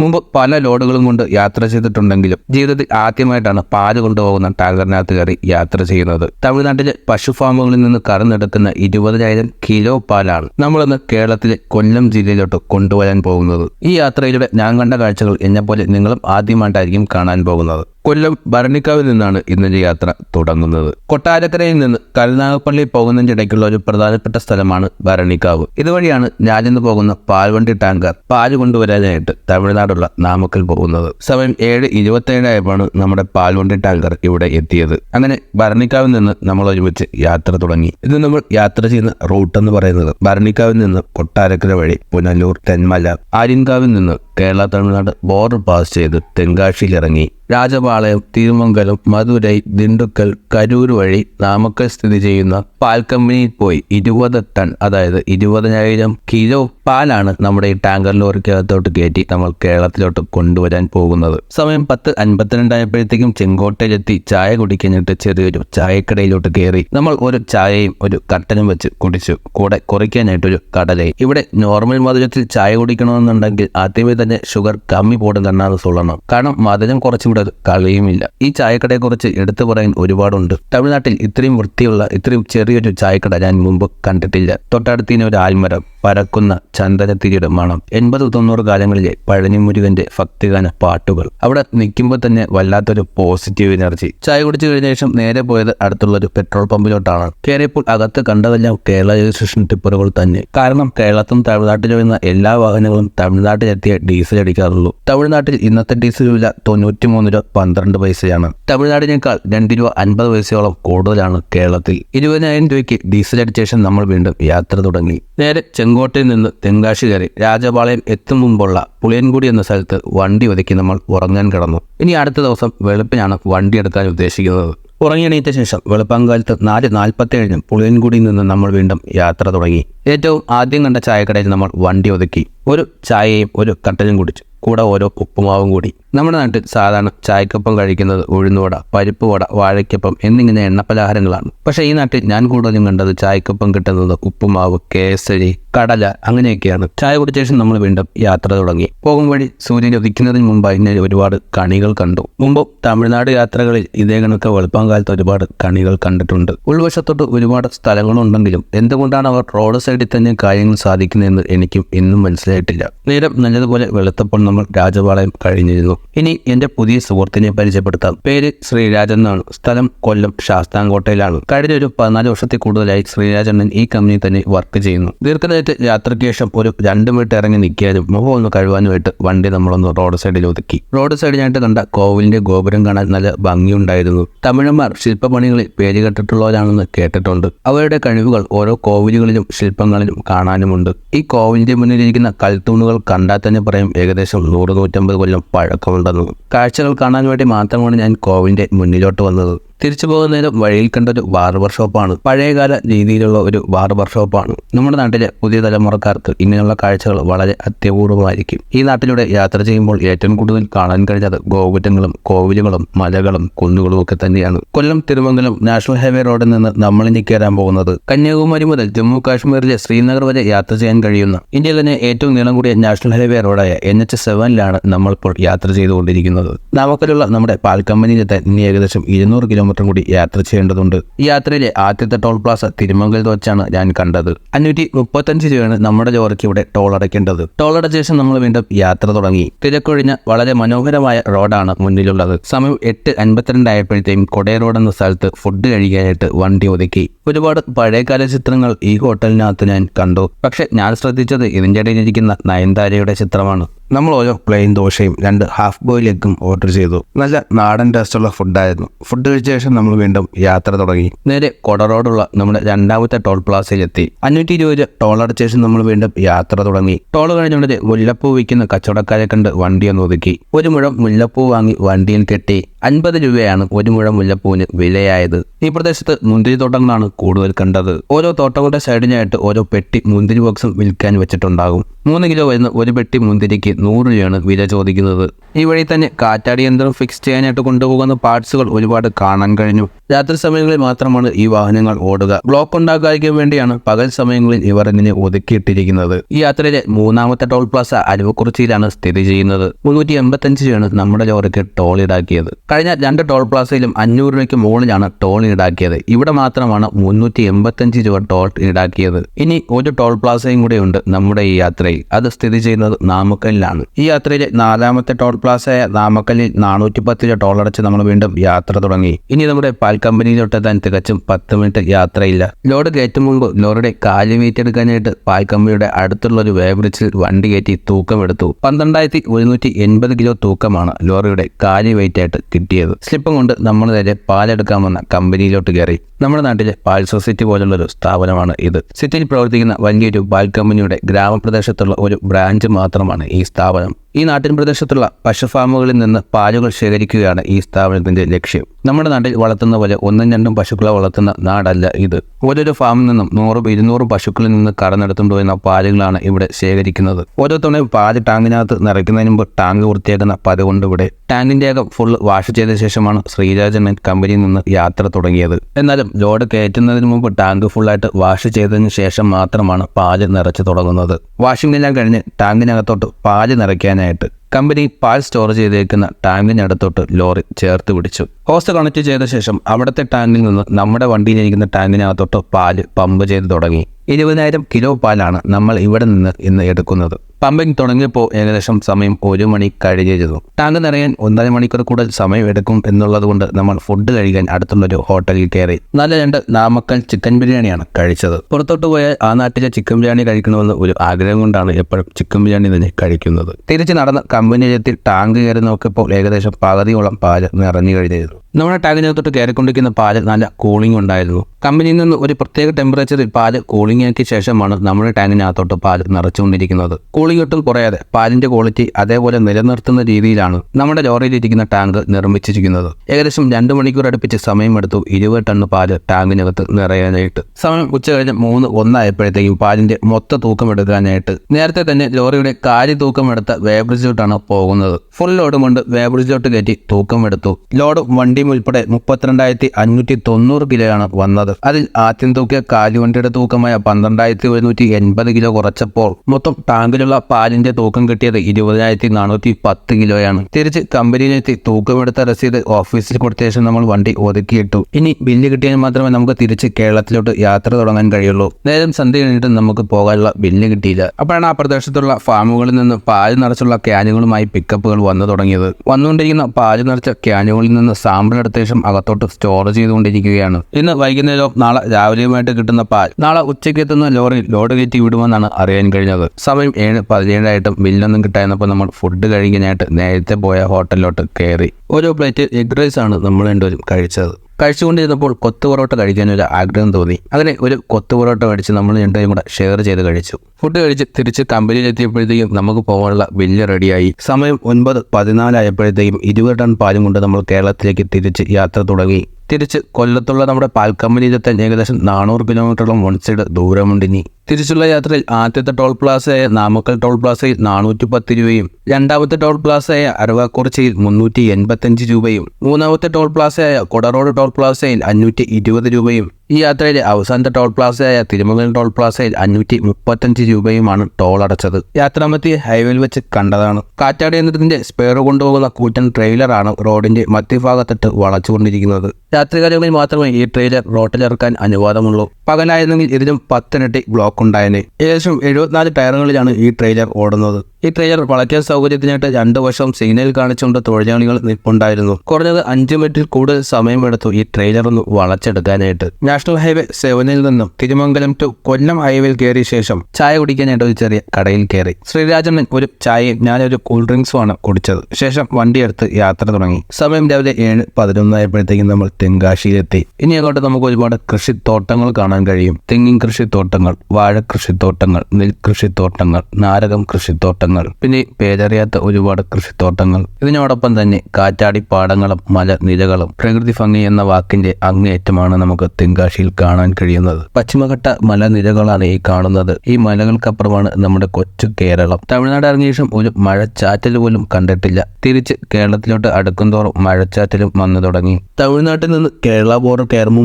മുമ്പ് പല ലോഡുകളും കൊണ്ട് യാത്ര ചെയ്തിട്ടുണ്ടെങ്കിലും ജീവിതത്തിൽ ആദ്യമായിട്ടാണ് പാൽ കൊണ്ടുപോകുന്ന ടാങ്കറിനകത്ത് കയറി യാത്ര ചെയ്യുന്നത്. തമിഴ്നാട്ടിലെ പശു ഫാമുകളിൽ നിന്ന് കറന്നെടുക്കുന്ന ഇരുപതിനായിരം കിലോ പാലാണ് നമ്മളിന്ന് കേരളത്തിലെ കൊല്ലം ജില്ലയിലോട്ട് കൊണ്ടുവരാൻ പോകുന്നത്. ഈ യാത്രയിലൂടെ ഞാൻ കണ്ട കാഴ്ചകൾ എന്നെപ്പോലെ നിങ്ങളും ആദ്യമായിട്ടായിരിക്കും കാണാൻ പോകുന്നത്. കൊല്ലം ഭരണിക്കാവിൽ നിന്നാണ് ഇന്നത്തെ യാത്ര തുടങ്ങുന്നത്. കൊട്ടാരക്കരയിൽ നിന്ന് കരുനാഗപ്പള്ളി പോകുന്നതിനിടയ്ക്കുള്ള ഒരു പ്രധാനപ്പെട്ട സ്ഥലമാണ് ഭരണിക്കാവ്. ഇതുവഴിയാണ് ഞാനിന്ന് പോകുന്ന പാൽവണ്ടി ടാങ്കർ പാൽ കൊണ്ടുവരാനായിട്ട് തമിഴ്നാടുള്ള നാമക്കൽ പോകുന്നത്. സമയം ഏഴ് ഇരുപത്തേഴായപ്പോഴാണ് നമ്മുടെ പാൽവണ്ടി ടാങ്കർ ഇവിടെ എത്തിയത്. അങ്ങനെ ഭരണിക്കാവിൽ നിന്ന് നമ്മൾ ഒരുമിച്ച് യാത്ര തുടങ്ങി. ഇത് നമ്മൾ യാത്ര ചെയ്യുന്ന റൂട്ട് എന്ന് പറയുന്നത് ഭരണിക്കാവിൽ നിന്ന് കൊട്ടാരക്കര വഴി പുനലൂർ തെന്മല ആര്യൻകാവിൽ നിന്ന് കേരള തമിഴ്നാട് ബോർഡർ പാസ് ചെയ്ത് തെങ്കാശിയിൽ ഇറങ്ങി രാജപാളയം തിരുമംഗലം മധുരൈ ദിണ്ടുക്കൽ കരൂർ വഴി നാമക്കൽ സ്ഥിതി ചെയ്യുന്ന പാൽ കമ്പനിയിൽ പോയി ഇരുപത് ടൺ അതായത് ഇരുപതിനായിരം കിലോ പാലാണ് നമ്മുടെ ഈ ടാങ്കർ ലോറിക്കകത്തോട്ട് കയറ്റി നമ്മൾ കേരളത്തിലോട്ട് കൊണ്ടുവരാൻ പോകുന്നത്. സമയം പത്ത് അൻപത്തിരണ്ടായപ്പോഴത്തേക്കും ചെങ്കോട്ടയിലെത്തി ചായ കുടിക്കാനായിട്ട് ചെറിയൊരു ചായക്കടയിലോട്ട് കയറി നമ്മൾ ഒരു ചായയും ഒരു കട്ടനും വെച്ച് കുടിച്ചു. കൂടെ കുറയ്ക്കാനായിട്ടൊരു കടലയും ഇവിടെ നോർമൽ മധുരത്തിൽ ചായ കുടിക്കണമെന്നുണ്ടെങ്കിൽ ആദ്യമേ തന്നെ ഷുഗർ കമ്മി പോടും തന്നാണ് സുള്ളണം കാരണം മധുരം കുറച്ചുകൂടെ കളിയുമില്ല. ഈ ചായക്കടയെ കുറിച്ച് എടുത്തു പറയാൻ ഒരുപാടുണ്ട്. തമിഴ്നാട്ടിൽ ഇത്രയും വൃത്തിയുള്ള ഇത്രയും ചെറിയൊരു ചായക്കട ഞാൻ മുമ്പ് കണ്ടിട്ടില്ല. തൊട്ടടുത്തിന് ഒരു ആൽമരം. പരക്കുന്ന ചന്ദനത്തിരിയുടെ മണം എൺപത് തൊണ്ണൂറ് കാലങ്ങളിലെ പഴനിമുരുകന്റെ ഭക്തിഗാന പാട്ടുകൾ. അവിടെ നിൽക്കുമ്പോൾ തന്നെ വല്ലാത്തൊരു പോസിറ്റീവ് എനർജി ചായ കുടിച്ചു കഴിഞ്ഞ ശേഷം നേരെ പോയത് അടുത്തുള്ള ഒരു പെട്രോൾ പമ്പിലോട്ടാണ് കയറിയപ്പോൾ അകത്ത് കണ്ടതെല്ലാം കേരള രജിസ്ട്രേഷൻ ടിപ്പറുകൾ തന്നെ. കാരണം കേരളത്തും തമിഴ്നാട്ടിലും വരുന്ന എല്ലാ വാഹനങ്ങളും തമിഴ്നാട്ടിലെത്തിയ ഡീസൽ അടിക്കാറുള്ളൂ. തമിഴ്നാട്ടിൽ ഇന്നത്തെ ഡീസൽ വില തൊണ്ണൂറ്റിമൂന്ന് രൂപ പന്ത്രണ്ട് പൈസയാണ്. തമിഴ്നാടിനേക്കാൾ രണ്ട് രൂപ അൻപത് പൈസയോളം കൂടുതലാണ് കേരളത്തിൽ. ഇരുപതിനായിരം രൂപയ്ക്ക് ഡീസൽ അടിച്ച ശേഷം നമ്മൾ വീണ്ടും യാത്ര തുടങ്ങി. നേരെ ചെങ്കോട്ടയിൽ നിന്ന് തെങ്കാശി കയറി രാജപാളയം എത്തും മുമ്പുള്ള പുളിയൻകുടി എന്ന സ്ഥലത്ത് വണ്ടി ഒതുക്കി നമ്മൾ ഉറങ്ങാൻ കിടന്നു. ഇനി അടുത്ത ദിവസം വെളുപ്പിനാണ് വണ്ടി എടുക്കാൻ ഉദ്ദേശിക്കുന്നത്. ഉറങ്ങിയണീറ്റ ശേഷം വെളുപ്പാങ്കാലത്ത് നാല് നാൽപ്പത്തേഴിനും പുളിയൻകുടിയിൽ നിന്ന് നമ്മൾ വീണ്ടും യാത്ര തുടങ്ങി. ഏറ്റവും ആദ്യം കണ്ട ചായക്കടയിൽ നമ്മൾ വണ്ടി ഒതുക്കി. ഒരു ചായയും ഒരു കട്ടനും കുടിച്ചു. കൂടെ ഓരോ ഉപ്പുമാവും കൂടി. നമ്മുടെ നാട്ടിൽ സാധാരണ ചായക്കൊപ്പം കഴിക്കുന്നത് ഉഴുന്നുവട പരിപ്പ് വട വാഴയ്ക്കൊപ്പം എന്നിങ്ങനെ എണ്ണപ്പലഹാരങ്ങളാണ്. പക്ഷേ ഈ നാട്ടിൽ ഞാൻ കൂടുതലും കണ്ടത് ചായക്കൊപ്പം കിട്ടുന്നത് ഉപ്പുമാവ് കേസരി കടല അങ്ങനെയൊക്കെയാണ്. ചായ കുടിച്ച ശേഷം നമ്മൾ വീണ്ടും യാത്ര തുടങ്ങി. പോകും വഴി സൂര്യൻ ഉദിക്കുന്നതിന് മുമ്പായി ഞാൻ ഒരുപാട് കണികൾ കണ്ടു. മുമ്പ് തമിഴ്നാട് യാത്രകളിൽ ഇതേ കണക്ക് വെളുപ്പം കാലത്ത് ഒരുപാട് കണികൾ കണ്ടിട്ടുണ്ട്. ഉൾവശത്തോട്ട് ഒരുപാട് സ്ഥലങ്ങളുണ്ടെങ്കിലും എന്തുകൊണ്ടാണ് അവർ റോഡ് സൈഡിൽ തന്നെ കാര്യങ്ങൾ സാധിക്കുന്നതെന്ന് എനിക്കും ഇന്നും മനസ്സിലായിട്ടില്ല. നേരം നല്ലതുപോലെ വെളുത്തപ്പോൾ നമ്മൾ രാജപാളയം കഴിഞ്ഞിരുന്നു. ഇനി എന്റെ പുതിയ സുഹൃത്തിനെ പരിചയപ്പെടുത്താം. പേര് ശ്രീരാജൻ എന്നാണ്. സ്ഥലം കൊല്ലം ശാസ്താംകോട്ടയിലാണ്. കഴിഞ്ഞ ഒരു പതിനാല് വർഷത്തിൽ കൂടുതലായി ശ്രീരാജണ്ണൻ ഈ കമ്പനി തന്നെ വർക്ക് ചെയ്യുന്നു. ദീർഘനേരത്തെ യാത്രയ്ക്ക് ശേഷം ഒരു രണ്ട് മിനിറ്റ് ഇറങ്ങി നിൽക്കാനും മുഖം ഒന്ന് കഴുവാനുമായിട്ട് വണ്ടി നമ്മളൊന്ന് റോഡ് സൈഡിൽ ഒതുക്കി. റോഡ് സൈഡിനായിട്ട് കണ്ട കോവിലിന്റെ ഗോപുരം കാണാൻ നല്ല ഭംഗിയുണ്ടായിരുന്നു. തമിഴന്മാർ ശില്പപണികളിൽ പേരുകെട്ടിട്ടുള്ളവരാണെന്ന് കേട്ടിട്ടുണ്ട്. അവരുടെ കഴിവുകൾ ഓരോ കോവിലുകളിലും ശില്പങ്ങളിലും കാണാനുമുണ്ട്. ഈ കോവിലിന്റെ മുന്നിലിരിക്കുന്ന കൽത്തൂണുകൾ കണ്ടാൽ തന്നെ പറയും ഏകദേശം നൂറ് നൂറ്റമ്പത് കൊല്ലം പഴക്കമുണ്ടെന്ന് കാഴ്ചകൾ കാണാൻ വേണ്ടി മാത്രമാണ് ഞാൻ കോവിന്റെ മുന്നിലോട്ട് വന്നത്. തിരിച്ചു പോകുന്നതിനും വഴിയിൽ കണ്ട ഒരു ബാർബർ ഷോപ്പാണ് പഴയകാല രീതിയിലുള്ള ഒരു ബാർബർ ഷോപ്പാണ് നമ്മുടെ നാട്ടിലെ പുതിയ തലമുറക്കാർക്ക് ഇങ്ങനെയുള്ള കാഴ്ചകൾ വളരെ അത്യപൂർവമായിരിക്കും. ഈ നാട്ടിലൂടെ യാത്ര ചെയ്യുമ്പോൾ ഏറ്റവും കൂടുതൽ കാണാൻ കഴിഞ്ഞത് ഗോപുരങ്ങളും കോവിലുകളും മലകളും കുന്നുകളും ഒക്കെ തന്നെയാണ്. കൊല്ലം തിരുവനന്തപുരം നാഷണൽ ഹൈവേ റോഡിൽ നിന്ന് നമ്മൾ ഇനി കയറാൻ പോകുന്നത് കന്യാകുമാരി മുതൽ ജമ്മു കാശ്മീരിലെ ശ്രീനഗർ വരെ യാത്ര ചെയ്യാൻ കഴിയുന്ന ഇന്ത്യയിൽ തന്നെ ഏറ്റവും നീളം കൂടിയ നാഷണൽ ഹൈവേ റോഡായ എൻ എച്ച് സെവനിലാണ് നമ്മളിപ്പോൾ യാത്ര ചെയ്തുകൊണ്ടിരിക്കുന്നത്. നാമക്കലുള്ള നമ്മുടെ പാൽ കമ്പനിയിലെത്താൻ ഇനി ഏകദേശം ഇരുന്നൂറ് കിലോമീറ്റർ കൂടി യാത്ര ചെയ്യേണ്ടതുണ്ട്. ഈ യാത്രയിലെ ആദ്യത്തെ ടോൾ പ്ലാസ തിരുമംഗലത്ത് വെച്ചാണ് ഞാൻ കണ്ടത്. അഞ്ഞൂറ്റി മുപ്പത്തഞ്ച് രൂപയാണ് നമ്മുടെ ജോറയ്ക്ക് ഇവിടെ ടോൾ അടയ്ക്കേണ്ടത്. ടോൾ അടച്ച ശേഷം നമ്മൾ വീണ്ടും യാത്ര തുടങ്ങി. തിരക്കൊഴിഞ്ഞ വളരെ മനോഹരമായ റോഡാണ് മുന്നിലുള്ളത്. സമയം എട്ട് അൻപത്തിരണ്ടായപ്പോഴത്തേക്കും കൊടേ റോഡ് എന്ന സ്ഥലത്ത് ഫുഡ് കഴിക്കാനായിട്ട് വണ്ടി ഒതുക്കി. ഒരുപാട് പഴയകാല ചിത്രങ്ങൾ ഈ ഹോട്ടലിനകത്ത് ഞാൻ കണ്ടു. പക്ഷെ ഞാൻ ശ്രദ്ധിച്ചത് ഇതിന്റെ ഇടയിലിരിക്കുന്ന നയൻതാരയുടെ ചിത്രമാണ്. നമ്മൾ ഓരോ പ്ലെയിൻ ദോശയും രണ്ട് ഹാഫ് ബോയിൽ എഗ്ഗും ഓർഡർ ചെയ്തു. നല്ല നാടൻ ടേസ്റ്റുള്ള ഫുഡായിരുന്നു ഫുഡ് കഴിച്ച ശേഷം നമ്മൾ വീണ്ടും യാത്ര തുടങ്ങി. നേരെ കൊടറോടുള്ള നമ്മുടെ രണ്ടാമത്തെ ടോൾ പ്ലാസയിലെത്തി അഞ്ഞൂറ്റി ഇരുപത് ടോൾ അടച്ച ശേഷം നമ്മൾ വീണ്ടും യാത്ര തുടങ്ങി. ടോൾ കഴിഞ്ഞുകൊണ്ട് മുല്ലപ്പൂ വിൽക്കുന്ന കച്ചവടക്കാരെ കണ്ട് വണ്ടി ഒന്ന് ഒതുക്കി. ഒരു മുഴം മുല്ലപ്പൂ വാങ്ങി വണ്ടിയിൽ കെട്ടി. അൻപത് രൂപയാണ് ഒരു മുഴം മുല്ലപ്പൂവിന് വിലയായത്. ഈ പ്രദേശത്ത് മുന്തിരി തോട്ടങ്ങളാണ് കൂടുതൽ കണ്ടത്. ഓരോ തോട്ടങ്ങളുടെ സൈഡിനായിട്ട് ഓരോ പെട്ടി മുന്തിരി ബോക്സും വിൽക്കാൻ വെച്ചിട്ടുണ്ടാകും. മൂന്ന് കിലോ വരുന്ന ഒരു പെട്ടി മുന്തിരിക്ക് നൂറ് രൂപയാണ് വില ചോദിക്കുന്നത്. ഈ വഴി തന്നെ കാറ്റാടി യന്ത്രം ഫിക്സ് ചെയ്യാനായിട്ട് കൊണ്ടുപോകുന്ന പാർട്സുകൾ ഒരുപാട് കാണാൻ കഴിഞ്ഞു. രാത്രി സമയങ്ങളിൽ മാത്രമാണ് ഈ വാഹനങ്ങൾ ഓടുക. ബ്ലോക്ക് ഉണ്ടാക്കാൻ വേണ്ടിയാണ് പകൽ സമയങ്ങളിൽ ഇവർ ഇങ്ങനെ ഒതുക്കിയിട്ടിരിക്കുന്നത്. ഈ യാത്രയിലെ മൂന്നാമത്തെ ടോൾ പ്ലാസ അരുവക്കുറിച്ചിയിലാണ് സ്ഥിതി ചെയ്യുന്നത്. മുന്നൂറ്റി എൺപത്തഞ്ച് രൂപയാണ് നമ്മുടെ ലോറിക്ക് ടോൾ ഈടാക്കിയത്. കഴിഞ്ഞ രണ്ട് ടോൾ പ്ലാസയിലും അഞ്ഞൂറ് രൂപയ്ക്ക് മുകളിലാണ് ടോൾ ഈടാക്കിയത്. ഇവിടെ മാത്രമാണ് മുന്നൂറ്റി എൺപത്തഞ്ച് രൂപ ടോൾ ഈടാക്കിയത്. ഇനി ഒരു ടോൾ പ്ലാസയും കൂടെ ഉണ്ട് നമ്മുടെ ഈ യാത്രയിൽ. അത് സ്ഥിതി ചെയ്യുന്നത് നാമക്കലിലാണ് ഈ യാത്രയിലെ നാലാമത്തെ ടോൾ പ്ലാസയായ നാമക്കലിൽ നാനൂറ്റി പത്ത് രൂപ ടോൾ അടച്ച് നമ്മൾ വീണ്ടും യാത്ര തുടങ്ങി. ഇനി നമ്മുടെ പാൽ കമ്പനിയിലോട്ടെത്താൻ തികച്ചും പത്ത് മിനിറ്റ് യാത്രയില്ല. ലോഡ് കയറ്റും മുമ്പ് ലോറിയുടെ കാലി വെയിറ്റ് എടുക്കാനായിട്ട് പാൽ കമ്പനിയുടെ അടുത്തുള്ള ഒരു വേബ്രിഡ്ജിൽ വണ്ടി കയറ്റി തൂക്കമെടുത്തു. പന്ത്രണ്ടായിരത്തി ഒരുന്നൂറ്റി എൺപത് കിലോ തൂക്കമാണ് ലോറിയുടെ കാലി വെയിറ്റായിട്ട് കിട്ടിയത്. സ്ലിപ്പും കൊണ്ട് നമ്മൾ നേരെ പാലെടുക്കാൻ വന്ന കമ്പനിയിലോട്ട് കയറി. നമ്മുടെ നാട്ടിലെ പാൽ സൊസൈറ്റി പോലുള്ള ഒരു സ്ഥാപനമാണ് ഇത്. സിറ്റിയിൽ പ്രവർത്തിക്കുന്ന വലിയൊരു പാൽ കമ്പനിയുടെ ഗ്രാമപ്രദേശത്തുള്ള ഒരു ബ്രാഞ്ച് മാത്രമാണ് ഈ സ്ഥാപനം. ഈ നാട്ടിൻ പ്രദേശത്തുള്ള പശു ഫാമുകളിൽ നിന്ന് പാലുകൾ ശേഖരിക്കുകയാണ് ഈ സ്ഥാപനത്തിന്റെ ലക്ഷ്യം. നമ്മുടെ നാട്ടിൽ വളർത്തുന്ന പോലെ ഒന്നും രണ്ടും പശുക്കളെ വളർത്തുന്ന നാടല്ല ഇത്. ഓരോരോ ഫാമിൽ നിന്നും നൂറും ഇരുന്നൂറും പശുക്കളിൽ നിന്ന് കറന്നെടുത്തുകൊണ്ട് വരുന്ന പാലുകളാണ് ഇവിടെ ശേഖരിക്കുന്നത്. ഓരോ തവണയും പാൽ ടാങ്കിനകത്ത് നിറയ്ക്കുന്നതിന് മുമ്പ് ടാങ്ക് വൃത്തിയാക്കുന്ന പതുകൊണ്ട് ഇവിടെ. ടാങ്കിന്റെ അകം ഫുൾ വാഷ് ചെയ്ത ശേഷമാണ് ശ്രീരാജൻ കമ്പനിയിൽ നിന്ന് യാത്ര തുടങ്ങിയത്. എന്നാലും ലോഡ് കയറ്റുന്നതിന് മുമ്പ് ടാങ്ക് ഫുള്ളായിട്ട് വാഷ് ചെയ്തതിന് ശേഷം മാത്രമാണ് പാൽ നിറച്ചു തുടങ്ങുന്നത്. വാഷിംഗ് എല്ലാം കഴിഞ്ഞ് ടാങ്കിനകത്തോട്ട് പാൽ നിറയ്ക്കാനായിട്ട് കമ്പനി പാൽ സ്റ്റോർ ചെയ്തേക്കുന്ന ടാങ്കിനടുത്തോട്ട് ലോറി ചേർത്ത് പിടിച്ചു. ഹോസ് കണക്ട് ചെയ്ത ശേഷം അവിടുത്തെ ടാങ്കിൽ നിന്ന് നമ്മുടെ വണ്ടിയിലിരിക്കുന്ന ടാങ്കിനകത്തോട്ട് പാൽ പമ്പ് ചെയ്ത് തുടങ്ങി. ഇരുപതിനായിരം കിലോ പാലാണ് നമ്മൾ ഇവിടെ നിന്ന് ഇന്ന് എടുക്കുന്നത്. പമ്പിങ് തുടങ്ങിയപ്പോൾ ഏകദേശം സമയം ഒരു മണി കഴിഞ്ഞിരുന്നു. ടാങ്ക് നിറയാൻ ഒന്നര മണിക്കൂർ കൂടുതൽ സമയം എടുക്കും എന്നുള്ളത് കൊണ്ട് നമ്മൾ ഫുഡ് കഴിക്കാൻ അടുത്തുള്ളൊരു ഹോട്ടലിൽ കയറി. നല്ല രണ്ട് നാമക്കൽ ചിക്കൻ ബിരിയാണിയാണ് കഴിച്ചത്. പുറത്തോട്ട് പോയാൽ ആ നാട്ടിലെ ചിക്കൻ ബിരിയാണി കഴിക്കണമെന്ന് ഒരു ആഗ്രഹം കൊണ്ടാണ് എപ്പോഴും ചിക്കൻ ബിരിയാണി തന്നെ കഴിക്കുന്നത്. തിരിച്ച് നടന്ന് കമ്പനിയിലെത്തി ടാങ്ക് കയറി നോക്കിയപ്പോൾ ഏകദേശം പകുതിയോളം പാൽ നിറഞ്ഞു കഴിഞ്ഞിരുന്നു. നമ്മുടെ ടാങ്കിനകത്തോട്ട് കയറിക്കൊണ്ടിരിക്കുന്ന പാൽ നല്ല കൂളിംഗ് ഉണ്ടായിരുന്നു. കമ്പനിയിൽ നിന്ന് ഒരു പ്രത്യേക ടെമ്പറേച്ചറിൽ പാൽ കൂളിംഗ് ആക്കിയ ശേഷമാണ് നമ്മുടെ ടാങ്കിനകത്തോട്ട് പാൽ നിറച്ചുകൊണ്ടിരിക്കുന്നത്. ഒട്ടും കുറയാതെ പാലിന്റെ ക്വാളിറ്റി അതേപോലെ നിലനിർത്തുന്ന രീതിയിലാണ് നമ്മുടെ ലോറിയിലിരിക്കുന്ന ടാങ്ക് നിർമ്മിച്ചിരിക്കുന്നത്. ഏകദേശം രണ്ട് മണിക്കൂർ അടുപ്പിച്ച് സമയമെടുത്തു ഇരുപത് ടണ്ണ് പാൽ ടാങ്കിനകത്ത് നിറയാനായിട്ട്. സമയം ഉച്ച കഴിഞ്ഞ് മൂന്ന് ഒന്നായപ്പോഴത്തേക്കും പാലിന്റെ മൊത്ത തൂക്കം എടുക്കാനായിട്ട് നേരത്തെ തന്നെ ലോറിയുടെ കാലി തൂക്കം എടുത്ത വേബ്രിഡ്ജിലോട്ടാണ് പോകുന്നത്. ഫുൾ ലോഡ് കൊണ്ട് വേബ്രിഡ്ജിലോട്ട് കയറ്റി തൂക്കം എടുത്തു ലോഡ് വണ്ടിയും ഉൾപ്പെടെ മുപ്പത്തിരണ്ടായിരത്തി അഞ്ഞൂറ്റി തൊണ്ണൂറ് കിലോയാണ് വന്നത്. അതിൽ ആദ്യം തൂക്കിയ കാലുവണ്ടിയുടെ തൂക്കമായ പന്ത്രണ്ടായിരത്തി ഒരുന്നൂറ്റി എൺപത് കിലോ കുറച്ചപ്പോൾ മൊത്തം ടാങ്കിലുള്ള പാലിന്റെ തൂക്കം കിട്ടിയത് ഇരുപതിനായിരത്തി നാനൂറ്റി പത്ത് കിലോയാണ്. തിരിച്ച് കമ്പനിയിലെത്തി തൂക്കമെടുത്ത രസീത് ഓഫീസിൽ കൊടുത്ത ശേഷം നമ്മൾ വണ്ടി ഒതുക്കിയിട്ടു. ഇനി ബില്ല് കിട്ടിയാൽ മാത്രമേ നമുക്ക് തിരിച്ച് കേരളത്തിലോട്ട് യാത്ര തുടങ്ങാൻ കഴിയുള്ളൂ. നേരം സന്ധ്യ കഴിഞ്ഞിട്ട് നമുക്ക് പോകാനുള്ള ബില്ല് കിട്ടിയില്ല. അപ്പോഴാണ് ആ പ്രദേശത്തുള്ള ഫാമുകളിൽ നിന്ന് പാൽ നിറച്ചുള്ള ക്യാനുകളുമായി പിക്കപ്പുകൾ വന്നു തുടങ്ങിയത്. വന്നുകൊണ്ടിരിക്കുന്ന പാൽ നിറച്ച ക്യാനുകളിൽ നിന്ന് സാമ്പിൾ എടുത്ത ശേഷം അകത്തോട്ട് സ്റ്റോർ ചെയ്തുകൊണ്ടിരിക്കുകയാണ്. ഇന്ന് വൈകുന്നേരവും നാളെ രാവിലെയുമായിട്ട് കിട്ടുന്ന പാൽ. നാളെ ഉച്ചയ്ക്ക് എത്തുന്ന ലോറി ലോഡ് കയറ്റി വിടുമെന്നാണ് അറിയാൻ കഴിഞ്ഞത്. സമയം ഏഴ് പതിനേഴായിട്ടും ബില്ലൊന്നും കിട്ടായിരുന്നപ്പോൾ നമ്മൾ ഫുഡ് കഴിക്കാനായിട്ട് നേരത്തെ പോയ ഹോട്ടലിലോട്ട് കയറി. ഓരോ പ്ലേറ്റ് എഗ് റൈസ് ആണ് നമ്മൾ രണ്ടുപേരും കഴിച്ചത്. കഴിച്ചുകൊണ്ടിരുന്നപ്പോൾ കൊത്തു പൊറോട്ട കഴിക്കാൻ ഒരു ആഗ്രഹം തോന്നി. അങ്ങനെ ഒരു കൊത്തു പൊറോട്ട കഴിച്ച് നമ്മൾ രണ്ടുപേരും കൂടെ ഷെയർ ചെയ്ത് കഴിച്ചു. ഫുഡ് കഴിച്ച് തിരിച്ച് കമ്പനിയിലെത്തിയപ്പോഴത്തേക്കും നമുക്ക് പോകാനുള്ള ബില്ല് റെഡിയായി സമയം ഒൻപത് പതിനാലായപ്പോഴത്തേക്കും ഇരുപത് ടൺ പാലും കൊണ്ട് നമ്മൾ കേരളത്തിലേക്ക് തിരിച്ച് യാത്ര തുടങ്ങി. തിരിച്ച് കൊല്ലത്തുള്ള നമ്മുടെ പാൽക്കമ്പനി കമ്പനിയിലെത്താൻ ഏകദേശം നാനൂറ് കിലോമീറ്ററോളം വൺ സൈഡ് ദൂരമുണ്ട് ഇനി. തിരിച്ചുള്ള യാത്രയിൽ ആദ്യത്തെ ടോൾ പ്ലാസയായ നാമക്കൽ ടോൾ പ്ലാസയിൽ നാനൂറ്റി പത്ത് രൂപയും രണ്ടാമത്തെ ടോൾ പ്ലാസയായ അരവാക്കുറിച്ചയിൽ മുന്നൂറ്റി എൺപത്തഞ്ച് രൂപയും മൂന്നാമത്തെ ടോൾ പ്ലാസയായ കൊടറോഡ് ടോൾ പ്ലാസയിൽ അഞ്ഞൂറ്റി ഇരുപത് രൂപയും ഈ യാത്രയിലെ അവസാനത്തെ ടോൾ പ്ലാസയായ തിരുമംഗലം ടോൾ പ്ലാസയിൽ അഞ്ഞൂറ്റി മുപ്പത്തഞ്ച് രൂപയുമാണ് ടോൾ അടച്ചത്. യാത്രാമത്തി ഹൈവേയിൽ വെച്ച് കണ്ടതാണ്. കാറ്റാടി യന്ത്രത്തിന്റെ സ്പെയർ കൊണ്ടുപോകുന്ന കൂറ്റൻ ട്രെയിലറാണ് റോഡിന്റെ മധ്യഭാഗത്തിട്ട് വളച്ചുകൊണ്ടിരിക്കുന്നത്. രാത്രികാലങ്ങളിൽ മാത്രമേ ഈ ട്രെയിലർ റോട്ടിലിറക്കാൻ അനുവാദമുള്ളൂ. പകലായിരുന്നെങ്കിൽ ഇതിലും പത്തിരട്ടി ബ്ലോക്ക് ഉണ്ടായേനെ ഏകദേശം എഴുപത്തിനാല് ടയറുകളിലാണ് ഈ ട്രെയിലർ ഓടുന്നത്. ഈ ട്രെയിലർ വളയ്ക്കാൻ സൗകര്യത്തിനായിട്ട് രണ്ടു വർഷം സിഗ്നൽ കാണിച്ചുകൊണ്ട് തൊഴിലാളികൾ നിൽപ്പുണ്ടായിരുന്നു കുറഞ്ഞത് അഞ്ച് മിനിറ്റിൽ കൂടുതൽ സമയമെടുത്തു ഈ ട്രെയിലർ ഒന്ന് വളച്ചെടുക്കാനായിട്ട്. നാഷണൽ ഹൈവേ സെവനിൽ നിന്നും തിരുമംഗലം ടു കൊല്ലം ഹൈവേയിൽ കയറിയ ശേഷം ചായ കുടിക്കാനായിട്ട് ഒരു ചെറിയ കടയിൽ കയറി. ശ്രീരാജണ്ണൻ ഒരു ചായയും ഞാനൊരു കൂൾ ഡ്രിങ്ക്സുമാണ് കുടിച്ചത്. ശേഷം വണ്ടിയെടുത്ത് യാത്ര തുടങ്ങി. സമയം രാവിലെ ഏഴ് പതിനൊന്നായപ്പോഴത്തേക്കും നമ്മൾ തെങ്കാശിയിലെത്തി. ഇനി അങ്ങോട്ട് നമുക്ക് ഒരുപാട് കൃഷിത്തോട്ടങ്ങൾ കാണാൻ കഴിയും. തെങ്ങിൻ കൃഷിത്തോട്ടങ്ങൾ വാഴ കൃഷിത്തോട്ടങ്ങൾ നെൽകൃഷിത്തോട്ടങ്ങൾ നാരകം കൃഷിത്തോട്ടങ്ങൾ. സ്ഥലങ്ങൾ പിന്നെ പേരറിയാത്ത ഒരുപാട് കൃഷിത്തോട്ടങ്ങൾ. ഇതിനോടൊപ്പം തന്നെ കാറ്റാടി പാടങ്ങളും മലനിരകളും പ്രകൃതി ഭംഗി എന്ന വാക്കിന്റെ അങ്ങേയറ്റമാണ് നമുക്ക് തെങ്കാശിയിൽ കാണാൻ കഴിയുന്നത്. പശ്ചിമഘട്ട മലനിരകളാണ് ഈ കാണുന്നത്. ഈ മലകൾക്കപ്പുറമാണ് നമ്മുടെ കൊച്ചു കേരളം. തമിഴ്നാട് ഇറങ്ങിയ ശേഷം ഒരു മഴച്ചാറ്റൽ പോലും കണ്ടിട്ടില്ല. തിരിച്ച് കേരളത്തിലോട്ട് അടുക്കുംതോറും മഴച്ചാറ്റലും വന്നു തുടങ്ങി. തമിഴ്നാട്ടിൽ നിന്ന് കേരള ബോർഡർ കയറും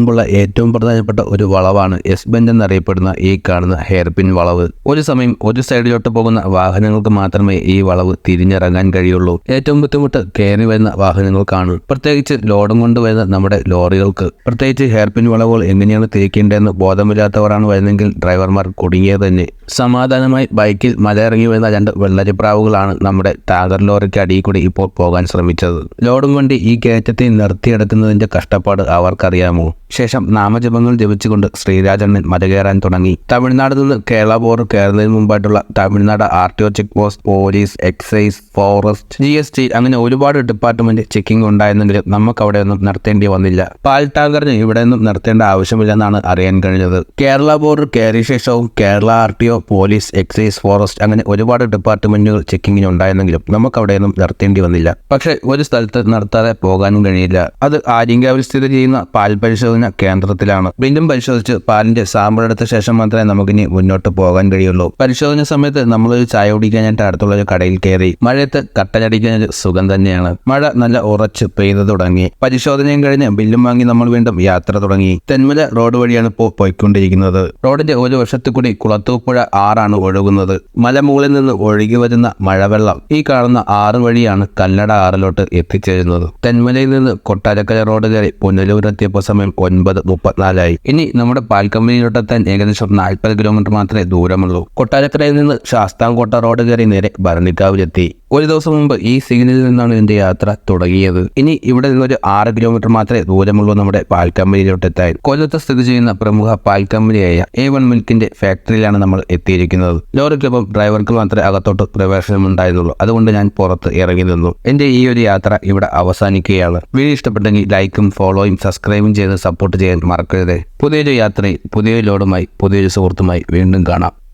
ഏറ്റവും പ്രധാനപ്പെട്ട ഒരു വളവാണ് എസ് ബെഞ്ച് എന്നറിയപ്പെടുന്ന ഈ കാണുന്ന ഹെയർപിൻ വളവ്. ഒരു സമയം ഒരു സൈഡിലോട്ട് പോകുന്ന വാഹനങ്ങൾക്ക് മാത്രമേ ഈ വളവ് തിരിഞ്ഞിറങ്ങാൻ കഴിയുള്ളൂ. ഏറ്റവും ബുദ്ധിമുട്ട് കയറി വരുന്ന വാഹനങ്ങൾക്കാണ് പ്രത്യേകിച്ച് ലോഡും കൊണ്ട് വരുന്ന നമ്മുടെ ലോറികൾക്ക്. പ്രത്യേകിച്ച് ഹെയർപിൻ വളവുകൾ എങ്ങനെയാണ് തിരിക്കേണ്ടതെന്ന് ബോധമില്ലാത്തവരാണ് വരുന്നതെങ്കിൽ ഡ്രൈവർമാർ കുടുങ്ങിയത് തന്നെ. സമാധാനമായി ബൈക്കിൽ മലയിറങ്ങി വരുന്ന രണ്ട് വെള്ളരിപ്രാവുകളാണ് നമ്മുടെ ടാഗർ ലോറിക്ക് അടിയിൽ കൂടി ഇപ്പോൾ പോകാൻ ശ്രമിച്ചത്. ലോഡും വണ്ടി ഈ കയറ്റത്തെ നിർത്തിയെടുക്കുന്നതിന്റെ കഷ്ടപ്പാട് അവർക്കറിയാമോ? ശേഷം നാമജപങ്ങൾ ജപിച്ചുകൊണ്ട് ശ്രീരാജണ്ണൻ മല കയറാൻ തുടങ്ങി. തമിഴ്നാട് നിന്ന് കേരള ബോർഡർ കയറുന്നതിന് മുമ്പായിട്ടുള്ള Tamil Nadu R T O check post police excise forest G S T അങ്ങനെ ഒരുപാട് ഡിപ്പാർട്ട്മെന്റ് ചെക്കിംഗ് ഉണ്ടായിരുന്നെങ്കിലും നമുക്ക് അവിടെ ഒന്നും നിർത്തേണ്ടി വന്നില്ല. പാൽ ടാങ്കറിന് ഇവിടെ ഒന്നും നിർത്തേണ്ട ആവശ്യമില്ലെന്നാണ് അറിയാൻ കഴിഞ്ഞത്. കേരള ബോർഡർ കയറിയ ശേഷവും Kerala R T O police excise forest അങ്ങനെ ഒരുപാട് ഡിപ്പാർട്ട്മെന്റുകൾ ചെക്കിങ്ങിന് ഉണ്ടായിരുന്നെങ്കിലും നമുക്ക് അവിടെ ഒന്നും നിർത്തേണ്ടി വന്നില്ല. പക്ഷേ ഒരു സ്ഥലത്ത് നിർത്താതെ പോകാനും കഴിയില്ല. അത് ആര്യങ്കാവിൽ സ്ഥിതി ചെയ്യുന്ന പാൽ പരിശോധന കേന്ദ്രത്തിലാണ്. വീണ്ടും പരിശോധിച്ച് പാലിന്റെ സാമ്പിൾ എടുത്ത ശേഷം മാത്രമേ നമുക്കിനി മുന്നോട്ട് പോകാൻ കഴിയുള്ളൂ. പരിശോധന സമയത്ത് നമ്മളൊരു ചായ കുടിക്കാനായിട്ട് അടുത്തുള്ള ഒരു കടയിൽ കയറി മഴയത്ത് കട്ടലടിക്കുന്ന സുഖം തന്നെയാണ്. മഴ നല്ല ഉറച്ച് പെയ്തു തുടങ്ങി. പരിശോധനയും കഴിഞ്ഞ് ബില്ലും വാങ്ങി നമ്മൾ വീണ്ടും യാത്ര തുടങ്ങി. തെന്മല റോഡ് വഴിയാണ് ഇപ്പോൾ പോയിക്കൊണ്ടിരിക്കുന്നത്. റോഡിന്റെ ഒരു വശത്തു കൂടി കുളത്തൂപ്പുഴ ആറാണ് ഒഴുകുന്നത്. മലമുകളിൽ നിന്ന് ഒഴുകി വരുന്ന മഴവെള്ളം ഈ കാണുന്ന ആറ് വഴിയാണ് കല്ലട ആറിലോട്ട് എത്തിച്ചേരുന്നത്. തെന്മലയിൽ നിന്ന് കൊട്ടാരക്കര റോഡ് കയറി പുനലൂരെത്തിയപ്പോൾ സമയം ഒൻപത് മുപ്പത്തിനാലായി. ഇനി നമ്മുടെ പാൽക്കമ്പനിയിലോട്ടെത്താൻ ഏകദേശം നാൽപ്പത് കിലോമീറ്റർ മാത്രമേ ദൂരമുള്ളൂ. കൊട്ടാരക്കരയിൽ നിന്ന് ശാസ്താംകോട്ട റോഡ് കയറി നേരെ ഭരണിക്കാവിലെത്തി. ഒരു ദിവസം മുമ്പ് ഈ സിഗ്നലിൽ നിന്നാണ് ഇതിന്റെ യാത്ര തുടങ്ങിയത്. ഇനി ഇവിടെ നിന്നൊരു ആറ് കിലോമീറ്റർ മാത്രമേ ദൂരമുള്ളൂ നമ്മുടെ പാൽ കമ്പനിയിലോട്ട് എത്താൻ. കൊല്ലത്ത് സ്ഥിതി ചെയ്യുന്ന പ്രമുഖ പാൽ കമ്പനിയായ എ വൺ മിൽക്കിന്റെ ഫാക്ടറിയിലാണ് നമ്മൾ എത്തിയിരിക്കുന്നത്. ലോറിക്കൊപ്പം ഡ്രൈവർക്ക് മാത്രമേ അകത്തോട്ട് പ്രവേശനം ഉണ്ടായിരുന്നുള്ളൂ അതുകൊണ്ട് ഞാൻ പുറത്ത് ഇറങ്ങി നിന്നു. എന്റെ ഈ ഒരു യാത്ര ഇവിടെ അവസാനിക്കുകയാണ്. വീഡിയോ ഇഷ്ടപ്പെട്ടെങ്കിൽ ലൈക്കും ഫോളോയും സബ്സ്ക്രൈബും ചെയ്ത് സപ്പോർട്ട് ചെയ്യാൻ മറക്കരുത്. പുതിയൊരു യാത്രയിൽ പുതിയൊരു ലോഡുമായി പുതിയൊരു സുഹൃത്തുമായി വീണ്ടും കാണാം.